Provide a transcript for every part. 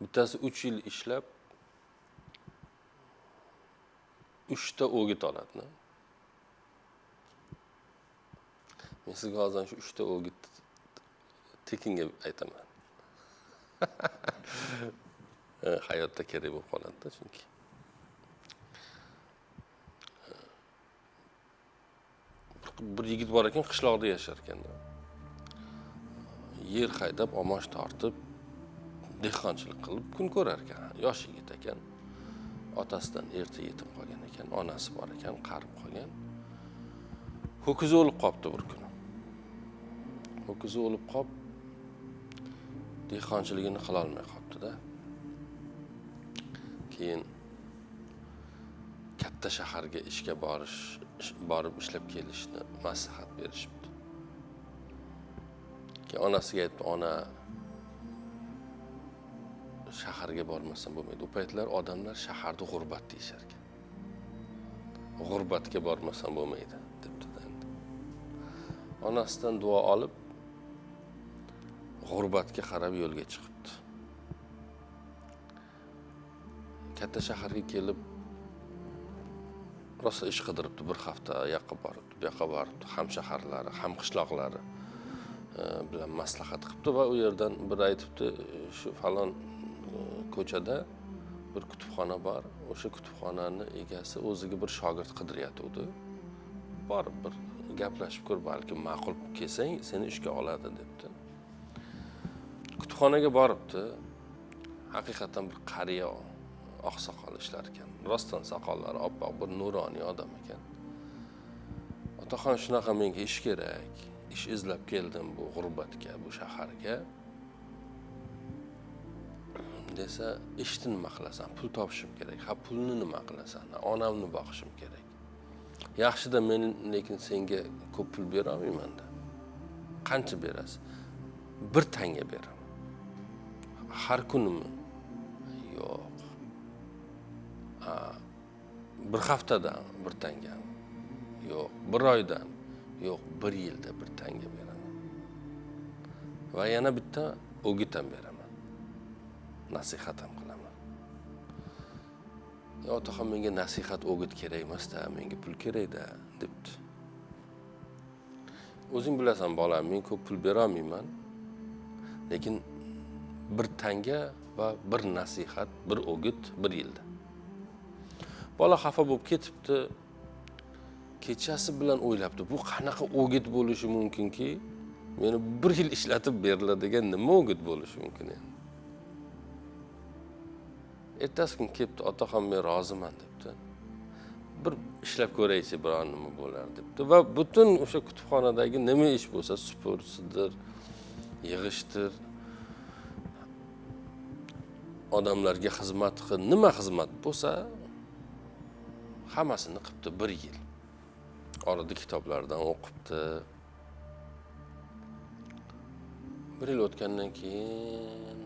bittasi uch yil ishlab uchta o'git oladi men sizga hozir shu uchta o'git tekinga aytaman. Eh, hayotda kerak bo'lib qoladida chunki. Eh, bir yigit bor ekan qishloqda yashar ekan yer haydab omoch tortib dehqonchilik qilib kun ko'rar ekan. Yosh yigit ekan. Otasidan erta yetim qolgan ekan. Onasi bor ekan qarib qolgan. Ho'kizi o'lib qolibdi bir kuni. Ho'kizi o'lib qolib dehqonchiligini qilolmay qolibdida keyin katta shaharga ishga borish borib ishlab kelishni maslahat berishibdi. Keyin onasiga aytdi ona shaharga bormasam bo'lmaydi. U paytlar odamlar shaharni g'urbat deyishar ekan g'urbatga bormasam bo'lmaydi debdida onasidan duo olib g'urbatga qarab yo'lga chiqibdi. Katta shaharga kelib rosa ish qidiribdi bir hafta u yoqqa boribdi bu yoqqa boribdi. Ham shaharlari ham qishloqlari e, bilan maslahat qilibdi va u yerdan bir aytibdi shu falon ko'chada bir kutubxona bor. O'sha kutubxonani egasi o'ziga bir shogird qidiryotgandi borib bir gaplashib ko'r balki ma'qul kelsang seni ishga oladi debdi. Kutubxonaga boribdi. Haqiqatdan bir qariya oqsoqol ishlar ekan. Rostdan soqollari oppoq bir nuroniy odam ekan. Otaxon shunaqa menga ish kerak ish izlab keldim bu g'urbatga bu shaharga. Desa ishni nima qilasan? Pul topishim kerak. Ha pulni nima qilasan? Onamni boqishim kerak. Yaxshida men lekin senga ko'p pul berolmaymanda qancha berasiz? Bir tanga beraman. Har kunimi? Yo'q. Bir haftadan bir tangami yo'q bir oydan. Yo'q bir yilda bir tanga beraman. Va yana bitta o'git ham beraman. Nasihat ham qilaman. Yo otaxon menga nasihat o'git kerak emasda menga pul kerakda debdi. O'zing bilasan bolam men ko'p pul berolmayman lekin bir tanga va bir nasihat bir o'git bir yilda. Bola xafa bo'lib ketibdi. Kechasi bilan o'ylabdi bu qanaqa o'git bo'lishi mumkinki? Meni bir yil ishlatib beriladigan nima o'git bo'lishi mumkin endi? Ertasi kuni kelibdi otaxon men roziman debdi. Bir ishlab ko'raychi biron nima bo'lar debdi. Va butun o'sha kutubxonadagi nima ish bo'lsa supursidir yig'ishtir odamlarga xizmat qil nima xizmat bo'lsa hammasini qilibdi bir yil. Orada kitoblardan o'qibdi. Bir yil o'tgandan keyin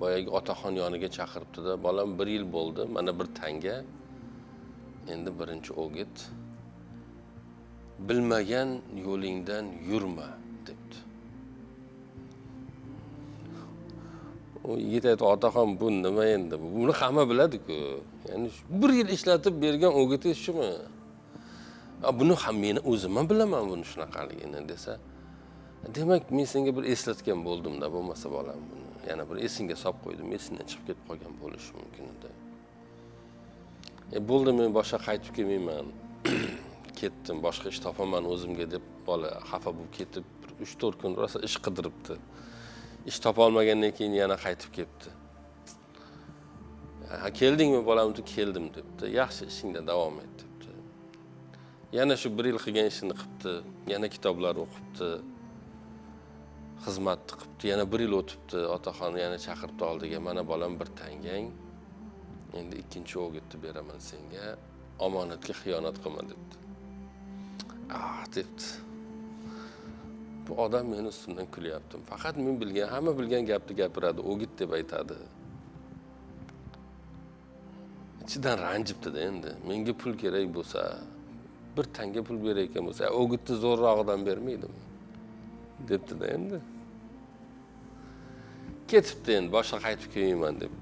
boyagi otaxon yoniga chaqiribdida bolam bir yil bo'ldi mana bir tanga. Endi birinchi o'git. Bilmagan yo'lingdan yurma debdi. U yigit aytdi otaxon bu nima endi? Buni hamma biladiku. Ya'ni bir yil ishlatib bergan o'gitingiz shumi buni ham meni o'zim ham bilaman buni shunaqaligini desa. Demak men senga bir eslatgan bo'ldimda bo'lmasa bolam buni. Yana bir esingga solib qo'ydim esingdan chiqib ketib qolgan bo'lishi mumkin edi e bo'ldi men boshqa qaytib kelmayman ketdim boshqa ish topaman o'zimga deb bola xafa bo'lib ketib bir uch to'rt kun rosa ish qidiribdi ish topolmagandan keyin yana qaytib kelibdi ha keldingmi bolam? Deb keldim debdi. Yaxshi ishingda davom et debdi. Yana shu bir yil qilgan ishini qilibdi yana kitoblar o'qibdi xizmatni qilibdi yana bir yil o'tibdi otaxon yana chaqiribdi oldiga. Mana bolam bir tangang. Endi ikkinchi o'gitni beraman senga. Omonatga xiyonat qilma debdi. Ah debdi. Bu odam meni ustimdan kulyapti faqat men bilgan hamma bilgan gapni gapiradi o'git deb aytadi. Ichidan ranjibdida endi. Menga pul kerak bo'lsa bir tanga pul berayotgan bo'lsa o'gitni zo'rrog'idan bermaydimi? Debdida endi. Ketibdi endi boshqa qaytib kelmayman deb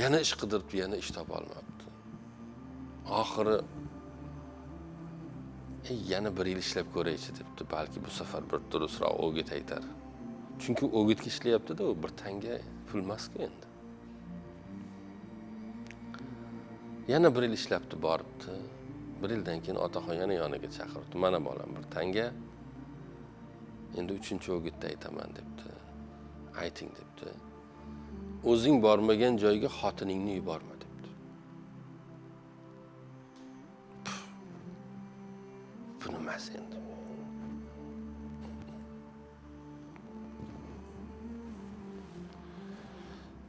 yana ish qidiribdi yana ish topolmabdi oxiri "Ey, yana bir yil ishlab ko'raychi debdi. Balki bu safar bir durustroq o'git aytar chunki o'gitga ishlayaptida u bir tanga pul emasku endi. Yana bir yil ishlabdi boribdi bir yildan keyin otaxon yana yoniga chaqirdi mana bolam bir tanga. Endi uchinchi o'gitda aytaman debdi. Ayting debdi. O'zing bormagan joyga xotiningni yuborma debdi. Bu nimasi endi?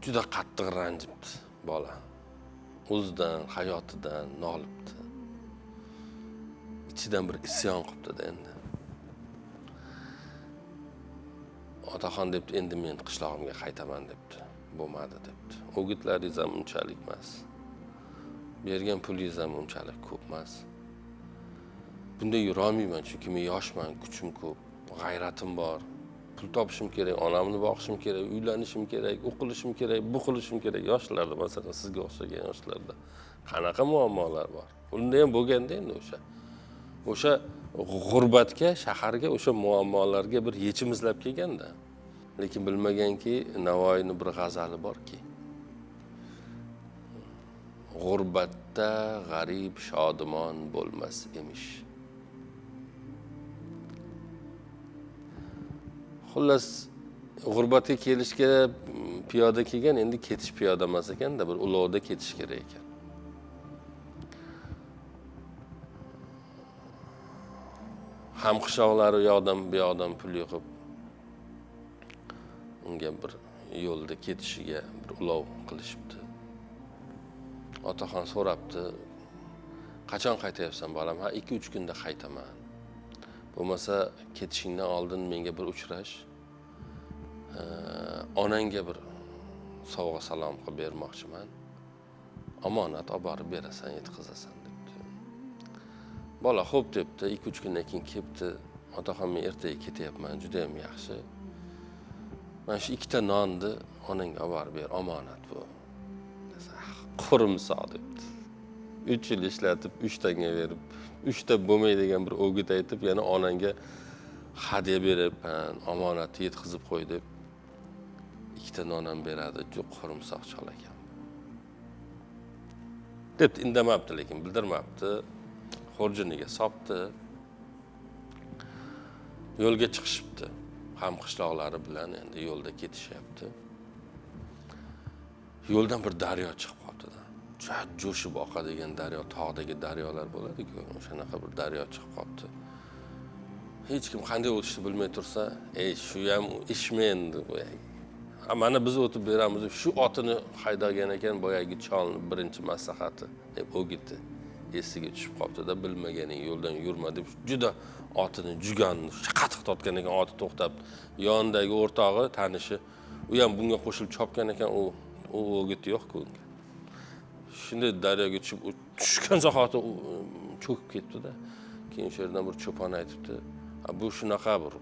Juda qattiq ranjibdi bola. O'zidan hayotidan nolibdi. Ichidan bir isyon qilibdida endi. Otaxon debdi endi men qishlog'imga qaytaman debdi. Bo'lmadi debdi. O'gitlaringiz ham unchalik emas. Bergan pulingiz ham unchalik ko'p emas. Bunday yurolmayman chunki men yoshman kuchim ko'p g'ayratim bor. Pul topishim kerak onamni boqishim kerak uylanishim kerak u qilishim kerak bu qilishim kerak. Yoshlarda masalan sizga o'xshagan yoshlarda qanaqa muammolar bor? Unda ham bo'lganda endi o'sha. O'sha g'urbatga shaharga o'sha muammolarga bir yechim izlab kelganda lekin bilmaganki navoiyni bir g'azali borki g'urbatda g'arib shodimon bo'lmas emish. Xullas g'urbatga kelishga piyoda kelgan endi ketish piyoda emas ekanda bir ulovda ketish kerak ekan. Hamqishoqlari u yoqdan bu yoqdan pul yig'ib unga bir yo'lda ketishiga bir ulov qilishibdi. Otaxon so'rabdi qachon qaytyapsan bolam? Ha ikki uch kunda qaytaman. Bo'lmasa ketishingdan oldin menga bir uchrash e, onangga bir sovg'a salom qilib bermoqchiman. Omonat olib borib berasan yetkazasan. Bola xo'p debdi ikki uch kundan keyin kelibdi otaxon men ertaga ketyapman judayam yaxshi. Mana shu ikkita nonni onangga olib borib ber omonat bu. Desa "Ah, qo'rimsoq debdi. Uch yil ishlatib uchtanga berib uchta bo'lmaydigan bir o'git aytib yana onangga hadya beryapman omonatni yetkazib qo'y deb. İkkita non ham beradi juda qo'rimsoq chol ekan debdi indamabdi lekin bildirmabdi xurjuniga sopdi. Yo'lga chiqishibdi hamqishloqlari bilan endi yo'lda ketishyapti. Yo'ldan bir daryo chiqib qolibdida juda jo'shib oqadigan daryo tog'dagi daryolar bo'ladiku o'shanaqa bir daryo chiqib qolibdi. Hech kim qanday o'tishni bilmay tursa ey shu ham ishmi endi boyagi mana biz o'tib beramiz. Shu otini haydagan ekan boyagi cholni birinchi maslahati deb o'gitdi esiga tushib qolibdida bilmaganing yo'ldan yurma deb juda otini jugonni qattiq tortgan ekan oti to'xtab yonidagi o'rtog'i tanishi u ham bunga qo'shilib chopgan ekan u u o'giti yo'qku unga shunday daryoga tushib u tushgan zahoti cho'kib ketdida keyin o'sha yerdan bir cho'pon aytibdi. "Ha, bu shunaqa bir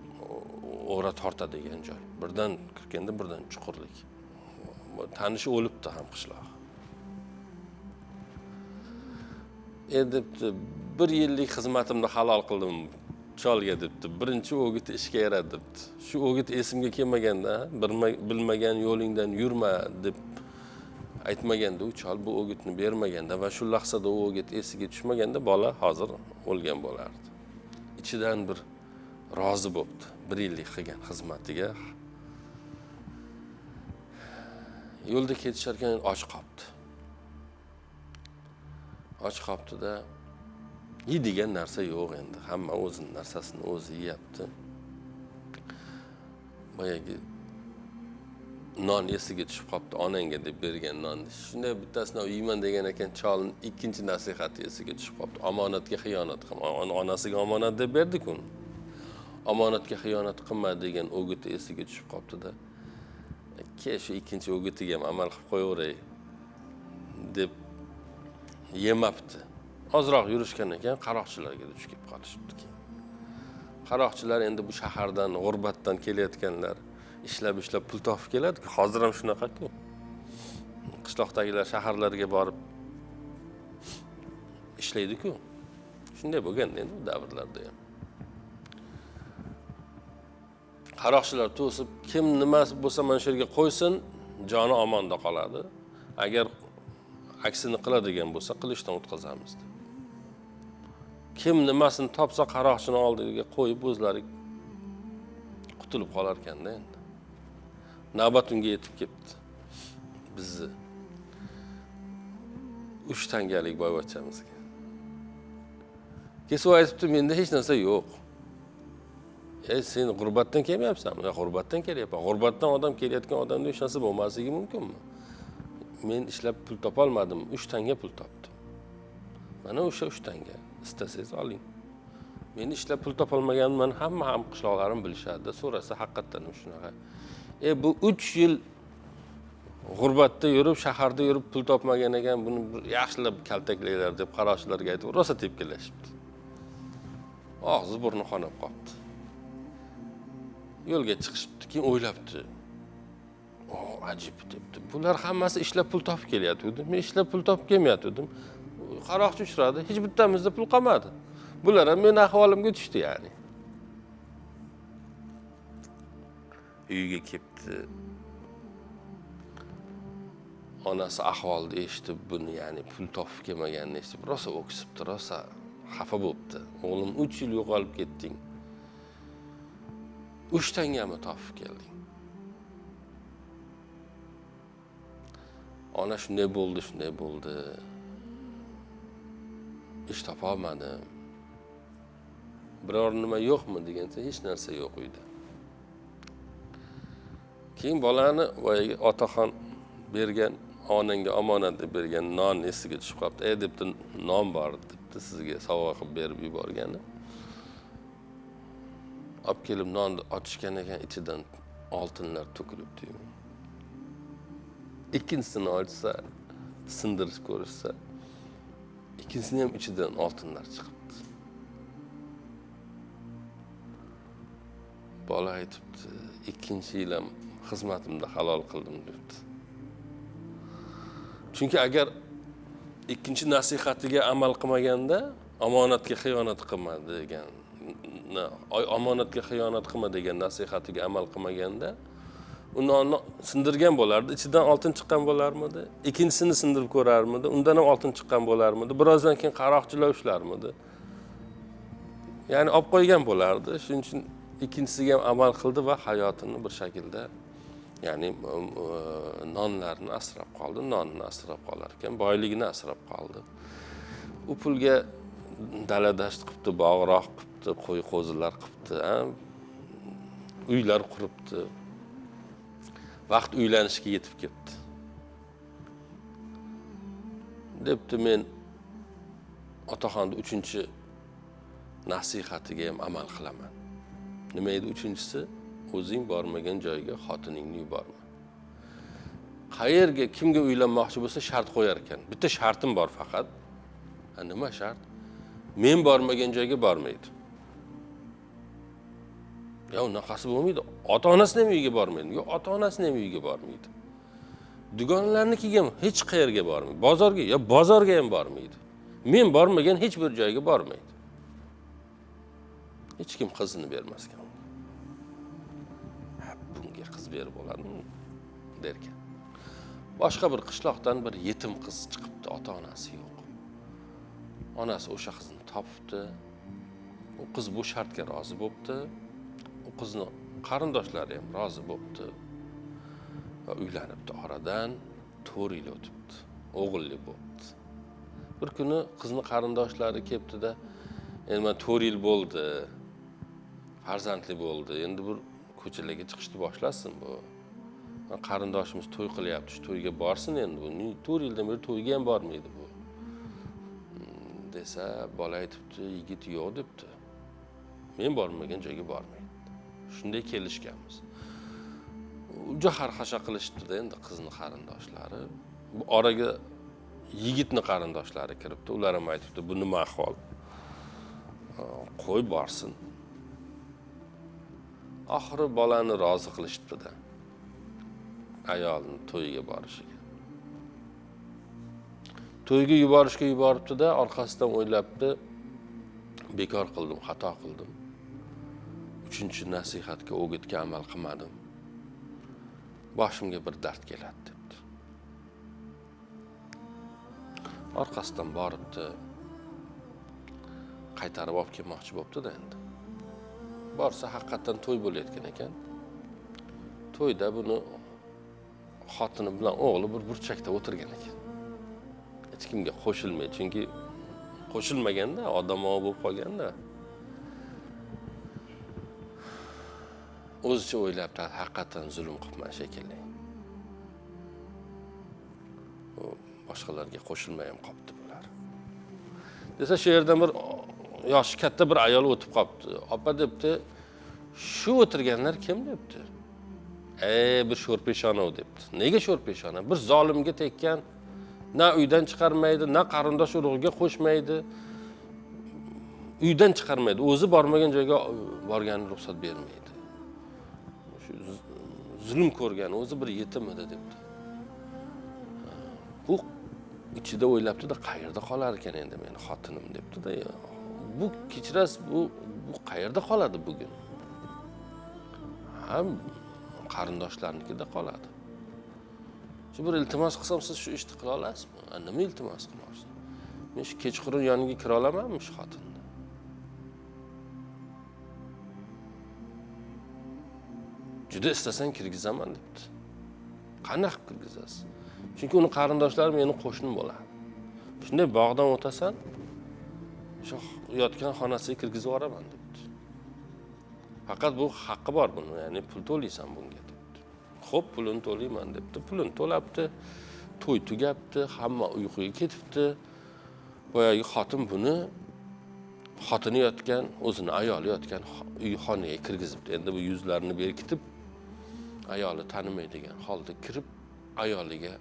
o'ra tortadigan joy birdan kirganda birdan chuqurlik tanishi o'libdi ham qishloq endi debdi bir yillik xizmatimni halol qildim cholga debdi. Birinchi o'git ishga yaradi debdi. Shu o'git esimga kelmaganda bilmagan yo'lingdan yurma deb aytmaganda u chol bu o'gitni bermaganda va shu lahzada u o'git esiga tushmaganda bola hozir o'lgan bo'lardi. Ichidan bir rozi bo'libdi bir yillik qilgan xizmatiga. Yo'lda ketisharkan och qolibdi och qolibdida yeydigan narsa yo'q endi. Hamma o'zini narsasini o'zi yeyapti boyagi non esiga tushib qolibdi onangga deb bergan nonni shunday bittasini yeyman degan ekan cholni ikkinchi nasihati esiga tushib qolibdi omonatga xiyonat qilma On- onasiga omonat deb berdiku uni. omonatga xiyonat qilma degan o'giti esiga tushib qolibdida ke shu ikkinchi o'gitiga ham amal qilib qo'yaveray deb yemabdi ozroq yurishgan ekan qaroqchilarga duch kelib qolishibdi keyin qaroqchilar endi bu shahardan g'urbatdan kelayotganlar ishlab ishlab pul topib keladi hozir ham shunaqaku qishloqdagilar shaharlarga borib ishlaydiku shunday bo'lganda endi u davrlarda ham qaroqchilar to'sib kim nima bo'lsa mana shu yerga qo'ysin joni omonda qoladi agar aksini qiladigan bo'lsa qilichdan o'tkazamiz deb kim nimasini topsa qaroqchini oldiga qo'yib o'zlari qutulib qolar ekanda endi. Navbat unga yetib kelibdi bizni uch tangalik boyvachchamizga kesib aytibdi menda hech narsa yo'q e sen g'urbatdan kelmayapsanmi "Yo'q, g'urbatdan kelyapman g'urbatdan odam kelayotgan odamda hech narsa bo'lmasligi mumkinmi men ishlab pul topolmadim uch tanga pul topdim. Mana o'sha uch tanga istasangiz oling. Men ishlab pul topolmaganimni hamma ham qishloqlarim bilishadi so'rasa haqiqatdan ham shunaqa. E bu uch yil g'urbatda yurib shaharda yurib pul topmagan ekan buni bir yaxshilab kaltaklanglar deb qaroqchilarga aytib rosa tepkilashibdi og'zi burni qonab qolibdi yo'lga chiqishibdi keyin o'ylabdi. Ajib debdi bular hammasi ishlab pul topib kelyotgandi. Men ishlab pul topib kelmayotgandim. Qaroqchi uchradi. Hech bittamizda pul qolmadi. Bular ham meni ahvolimga ya'ni. Uyiga kelibdi onasi ahvolni eshitib buni ya'ni pul topib kelmaganini eshitib rosa o'ksibdi. Rosa xafa bo'libdi. O'g'lim uch yil yo'qolib ketding. Uch tangami topib kelding ona shunday bo'ldi shunday bo'ldi. Ish topolmadim biror nima yo'qmi deganda hech narsa yo'q uyda. Keyin bolani boyagi otaxon bergan onangga omonat deb bergan non esiga tushib qolibdi. Ey debdi non bor debdi sizga sovg'a qilib berib yuborgani. Olib kelib nonni ochishgan ekan ichidan oltinlar to'kilibdi ikkinchisini ochsa sindirib ko'rishsa ikkinchisini ham ichidan oltinlar chiqibdi bola aytibdi ikkinchi yil ham xizmatimda halol qildim debdi chunki agar ikkinchi nasihatiga amal qilmaganda omonatga xiyonat qilma degan omonatga xiyonat qilma degan nasihatiga amal qilmaganda u nonni sindirgan bo'lardi ichidan oltin chiqqan bo'larmidi ikkinchisini sindirib ko'rarmidi undan ham oltin chiqqan bo'larmidi birozdan keyin qaroqchilar ushlarmidi ya'ni olib qo'ygan bo'lardi shuning uchun ikkinchisiga ham amal qildi va hayotini bir shaklda ya'ni nonlarni asrab qoldi nonni asrab qolar ekan boyligini asrab qoldi u pulga dala dasht qilibdi bog'roq qilibdi qo'y qo'zilar qilibdi uylar quribdi vaqt uylanishga yetib ketdi. Debdi men otaxonni uchinchi nasihatiga ham amal qilaman. Nima edi uchinchisi? O'zing bormagan joyga xotiningni yuborma. Qayerga kimga uylanmoqchi bo'lsa shart qo'yar ekan. Bitta shartim bor faqat. Nima shart? Men bormagan joyga bormaydi. Yo unaqasi bo'lmaydi. Ota onasini ham uyiga bormaydi? Yo ota onasini ham uyiga bormaydi? Dugonlarnikiga ham hech qayerga bormaydi. Bozorga yo bozorga ham bormaydi. Men bormagan hech bir joyga bormaydi. Hech kim qizini bermaskan bunga qiz berib bo'ladimi derkan. Boshqa bir qishloqdan bir yetim qiz chiqibdi ota onasi yo'q. Onasi o'sha qizni topibdi u qiz bu shartga rozi bo'libdi. Qizni qarindoshlari ham rozi bo'libdi va uylanibdi oradan to'rt yil o'tibdi o'g'illi bo'libdi bir kuni qizni qarindoshlari kelibdida endi mana to'rt yil bo'ldi farzandli bo'ldi endi bir ko'chalarga chiqishni boshlasin bu. Qarindoshimiz to'y qilyapti shu to'yga borsin endi bu. To'rt yildan beri to'yga ham bormaydi bu. Hmm, desa bola aytibdi yigit yo'q debdi. Men bormagan joyga bormaydi shunday kelishganmiz juda xarxasha qilishibdida endi qizni qarindoshlari oraga yigitni qarindoshlari kiribdi ular ham aytibdi bu nima ahvol? Qo'y borsin oxiri bolani rozi qilishibdida ayolni to'yiga borishiga to'yga yuborishga yuboribdida orqasidan o'ylabdi bekor qildim xato qildim uchinchi nasihatga o'gitga amal qilmadim. Boshimga bir dard keladi debdi. Orqasidan boribdi. Qaytarib olib kelmoqchi bo'libdida endi. Borsa haqiqatdan to'y bo'layotgan ekan. To'yda buni xotini bilan o'g'li bir burchakda o'tirgan ekan. Hech kimga qo'shilmaydi chunki qo'shilmaganda odamovi bo'lib qolganda o'zicha o'ylabdi haqiqatdan zulm qilibman shekilli. Boshqalarga qo'shilmay ham qolibdi bular. Desa shu yerdan bir yoshi katta bir ayol o'tib qolibdi opa debdi shu o'tirganlar kim debdi? Ey bir sho'rpeshona u debdi. Nega sho'rpeshona? Bir zolimga tekkan na uydan chiqarmaydi na qarindosh urug'iga qo'shmaydi. Uydan chiqarmaydi o'zi bormagan joyga borganini ruxsat bermaydi zulm ko'rgan o'zi bir yetim edi debdi bu ichida o'ylabdida qayerda qolar ekan endi meni xotinim debdida bu kechirasiz bu bu qayerda qoladi bugun ham qarindoshlarnikida qoladi shu bir iltimos qilsam siz shu ishni qila olasizmi nima iltimos qilmoqchi men shu kechqurun yoniga kira olamanmi shu xotinni juda istasang kirgizaman debdi qanaqa qilib kirgizasiz chunki uni qarindoshlari meni qo'shnim bo'ladi shunday bog'dan o'tasan shu yotgan xonasiga kirgizib yuboraman debdi faqat bu haqqi bor buni ya'ni pul to'laysan bunga debdi ho'p pulini to'layman debdi pulini to'labdi to'y tugabdi hamma uyquga ketibdi. Boyagi xotin buni xotini yotgan o'zini ayoli yotgan uy xonaga kirgizibdi. Endi bu yuzlarini berkitib ayoli tanimaydigan holda kirib ayoliga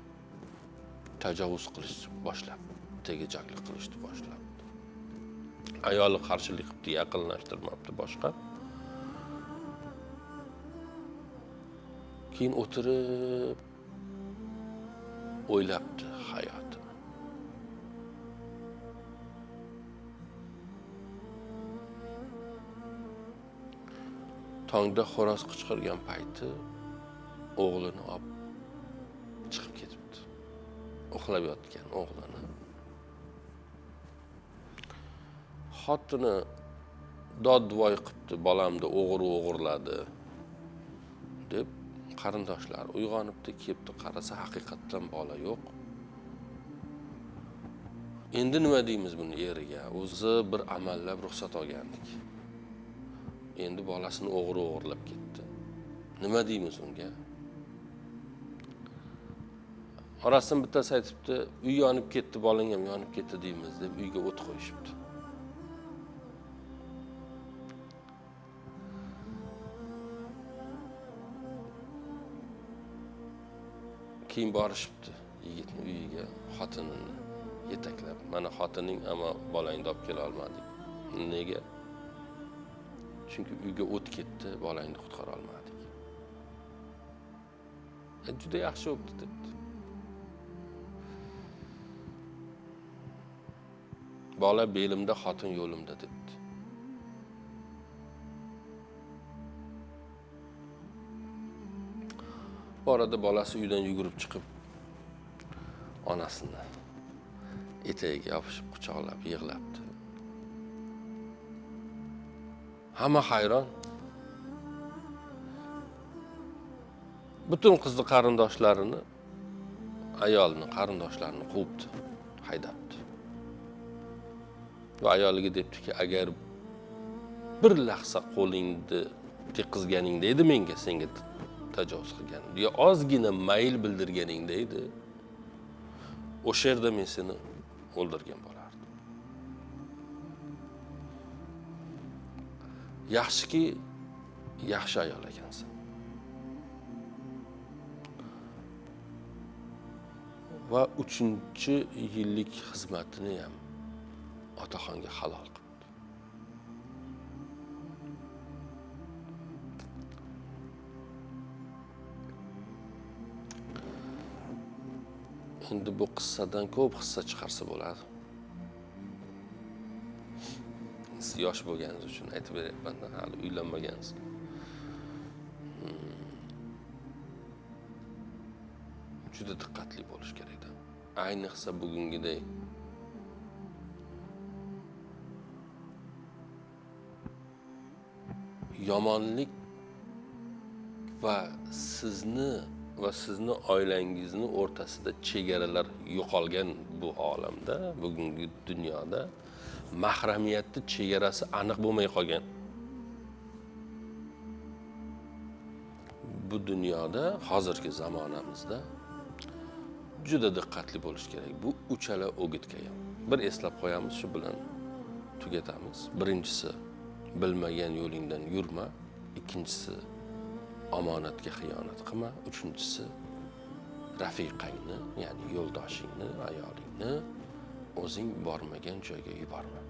tajovuz qilishni boshlabdi tegajaklik qilishni boshlabdi. Ayoli qarshilik qilibdi yaqinlashtirmabdi boshqa. Keyin o'tirib o'ylabdi hayotini. Tongda xo'roz qichqirgan payti o'g'lini olib chiqib ketibdi. Uxlab yotgan o'g'lini. Xotini dod qilibdi bolamni o'g'ri o'g'irladi deb qarindoshlari uyg'onibdi kelibdi qarasa haqiqatdan bola yo'q. Endi nima deymiz buni eriga? O'zi bir amallab ruxsat olgandik. Endi bolasini o'g'ri o'g'irlab ketdi. Nima deymiz unga? Orasidan bittasi aytibdi uy yonib ketdi bolang ham yonib ketdi deymiz deb uyga o't qo'yishibdi. Keyin borishibdi yigitni uyiga xotinini yetaklab. Mana xotining ama bolangni olib kela olmadik. Nega? Chunki uyga o't ketdi bolangni qutqara olmadik. E, juda yaxshi bo'libdi debdi bola belimda xotin yo'limda debdi bu orada bolasi uydan yugurib chiqib onasini etagiga yopishib quchoqlab yig'labdi hamma hayron butun qizni qarindoshlarini ayolni qarindoshlarini quvibdi haydabdi va ayoliga debdiki agar bir lahza qo'lingni teqqizganingda edi menga senga tajovuz qilgan. Yo ozgina mayl bildirganingda edi o'sha yerda men seni o'ldirgan bo'lardim. Yaxshiki yaxshi ayol ekansan. Va uchinchi yillik xizmatini ham otaxonga halol qilibdi endi bu qissadan ko'p hissa chiqarsa bo'ladi. Siz yosh bo'lganingiz uchun aytib beryapman hali uylanmagansiz. Hmm. Juda diqqatli bo'lish kerakda. Ayniqsa bugungiday yomonlik va sizni va sizni oilangizni o'rtasida chegaralar yo'qolgan bu olamda bugungi dunyoda mahramiyatni chegarasi aniq bo'lmay qolgan. Bu dunyoda hozirgi zamonamizda juda diqqatli bo'lish kerak. Bu uchala o'gitga ham bir eslab qo'yamiz shu bilan tugatamiz. Birinchisi bilmagan yo'lingdan yurma ikkinchisi omonatga xiyonat qilma uchinchisi rafiqangni ya'ni yo'ldoshingni ayolingni o'zing bormagan joyga yuborma